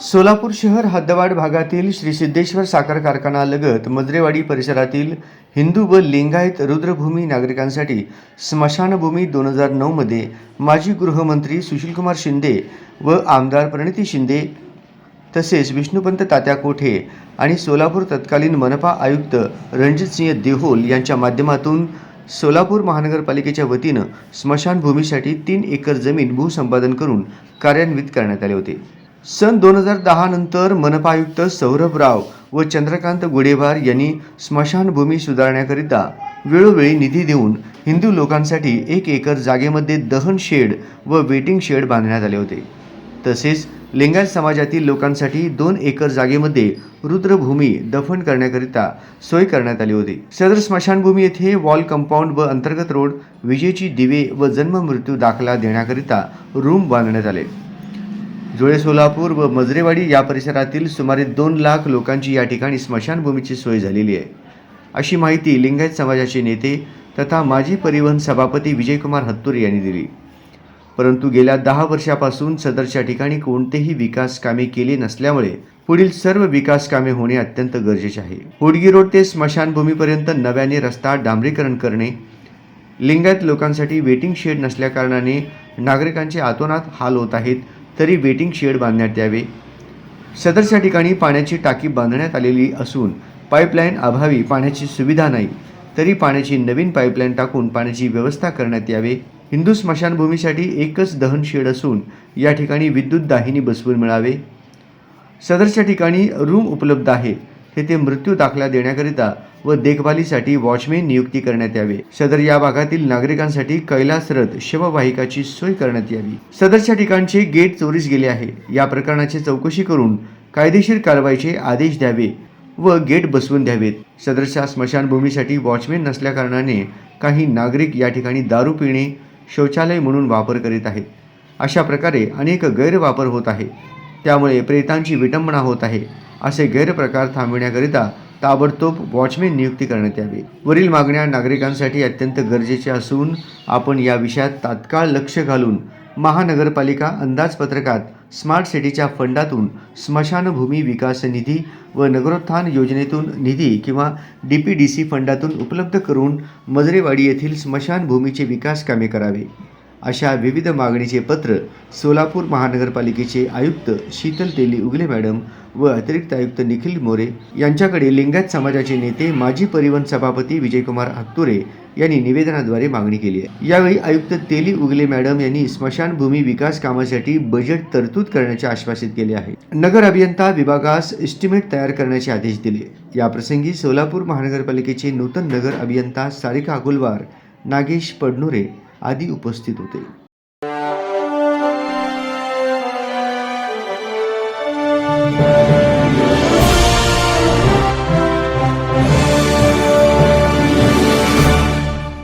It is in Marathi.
सोलापूर शहर हद्दवाड भागातील श्री सिद्धेश्वर साखर कारखानालगत मजरेवाडी परिसरातील हिंदू व लिंगायत रुद्रभूमी नागरिकांसाठी स्मशानभूमी दोन हजार नऊमध्ये माजी गृहमंत्री सुशीलकुमार शिंदे व आमदार प्रणिती शिंदे तसेच विष्णुपंत तात्या कोठे आणि सोलापूर तत्कालीन मनपा आयुक्त रणजितसिंह देहोल यांच्या माध्यमातून सोलापूर महानगरपालिकेच्या वतीनं स्मशानभूमीसाठी तीन एकर जमीन भूसंपादन करून कार्यान्वित करण्यात आले होते. सन दोन हजार दहा नंतर मनपा आयुक्त सौरभ राव व चंद्रकांत गोडेवार यांनी स्मशानभूमी सुधारण्याकरिता वेळोवेळी निधी देऊन हिंदू लोकांसाठी एक एकर जागेमध्ये दहन शेड व वेटिंग शेड बांधण्यात आले होते. तसेच लिंगायत समाजातील लोकांसाठी दोन एकर जागेमध्ये रुद्रभूमी दफन करण्याकरिता सोय करण्यात आली होती. सदर स्मशानभूमी येथे वॉल कंपाऊंड व अंतर्गत रोड विजेची दिवे व जन्म मृत्यू दाखला देण्याकरिता रूम बांधण्यात आले. जुळे सोलापूर व मजरेवाडी या परिसरातील सुमारे दोन लाख लोकांची या ठिकाणी स्मशानभूमीची सोय झालेली आहे. अशी माहिती लिंगायत समाजाचे नेते तथा माजी परिवहन सभापती विजयकुमार हत्तूर यांनी दिली. परंतु गेल्या दहा वर्षापासून सदरच्या ठिकाणी कोणतेही विकास कामे केली नसल्यामुळे पुढील सर्व विकास कामे होणे अत्यंत गरजेचे आहे. होडगी रोड ते स्मशानभूमीपर्यंत नव्याने रस्ता डांबरीकरण करणे लिंगायत लोकांसाठी वेटिंग शेड नसल्याकारणाने नागरिकांचे आतोनात हाल होत आहेत तरी वेटिंग शेड बांधण्यात यावे सदरच्या ठिकाणी पाण्याची टाकी बांधण्यात आलेली असून पाईपलाईन अभावी पाण्याची सुविधा नाही तरी पाण्याची नवीन पाईपलाईन टाकून पाण्याची व्यवस्था करण्यात यावे. हिंदू स्मशानभूमीसाठी एकच दहन शेड असून या ठिकाणी विद्युत दाहिनी बसवून मिळावे. सदरच्या ठिकाणी रूम उपलब्ध आहे तेथे मृत्यू दाखला देण्याकरिता व देखभालीसाठी वॉचमेन नियुक्ती करण्यात यावे. सदर या भागातील नागरिकांसाठी कैलासरथ शववाहिकाची सोय करण्यात यावी. सदरच्या ठिकाणचे गेट चोरीस गेले आहे. या प्रकरणाची चौकशी करून कायदेशीर कारवाईचे आदेश द्यावे व गेट बसवून द्यावेत. सदरच्या स्मशानभूमीसाठी वॉचमेन नसल्याकारणाने काही नागरिक या ठिकाणी दारू पिणे शौचालय म्हणून वापर करीत आहेत. अशा प्रकारे अनेक गैरवापर होत आहे. त्यामुळे प्रेतांची विटंबना होत आहे. असे गैरप्रकार थांबविण्याकरिता ताबडतोब वॉचमॅन नियुक्ती करण्यात यावी. वरील मागण्या नागरिकांसाठी अत्यंत गरजेच्या असून आपण या विषयात तात्काळ लक्ष घालून महानगरपालिका अंदाजपत्रकात स्मार्ट सिटीच्या फंडातून स्मशानभूमी विकास निधी व नगरोत्थान योजनेतून निधी किंवा डी पी डी सी फंडातून उपलब्ध करून मजरेवाडी येथील स्मशानभूमीचे विकास कामे करावे. अशा विविध मागणीचे पत्र सोलापूर महानगरपालिकेचे आयुक्त शीतल तेली उगले मॅडम व अतिरिक्त आयुक्त निखिल मोरे यांच्याकडे लिंगायत समाजाचे नेते माजी परिवहन सभापती विजयकुमार हत्तुरे यांनी निवेदनाद्वारे मागणी केली आहे. यावेळी आयुक्त तेली उगले मॅडम यांनी स्मशानभूमी विकास कामासाठी बजेट तरतूद करण्याचे आश्वासित केले आहे. नगर अभियंता विभागास इस्टिमेट तयार करण्याचे आदेश दिले. याप्रसंगी सोलापूर महानगरपालिकेचे नूतन नगर अभियंता सारिका अगुलवार नागेश पडनुरे आदी उपस्थित होते.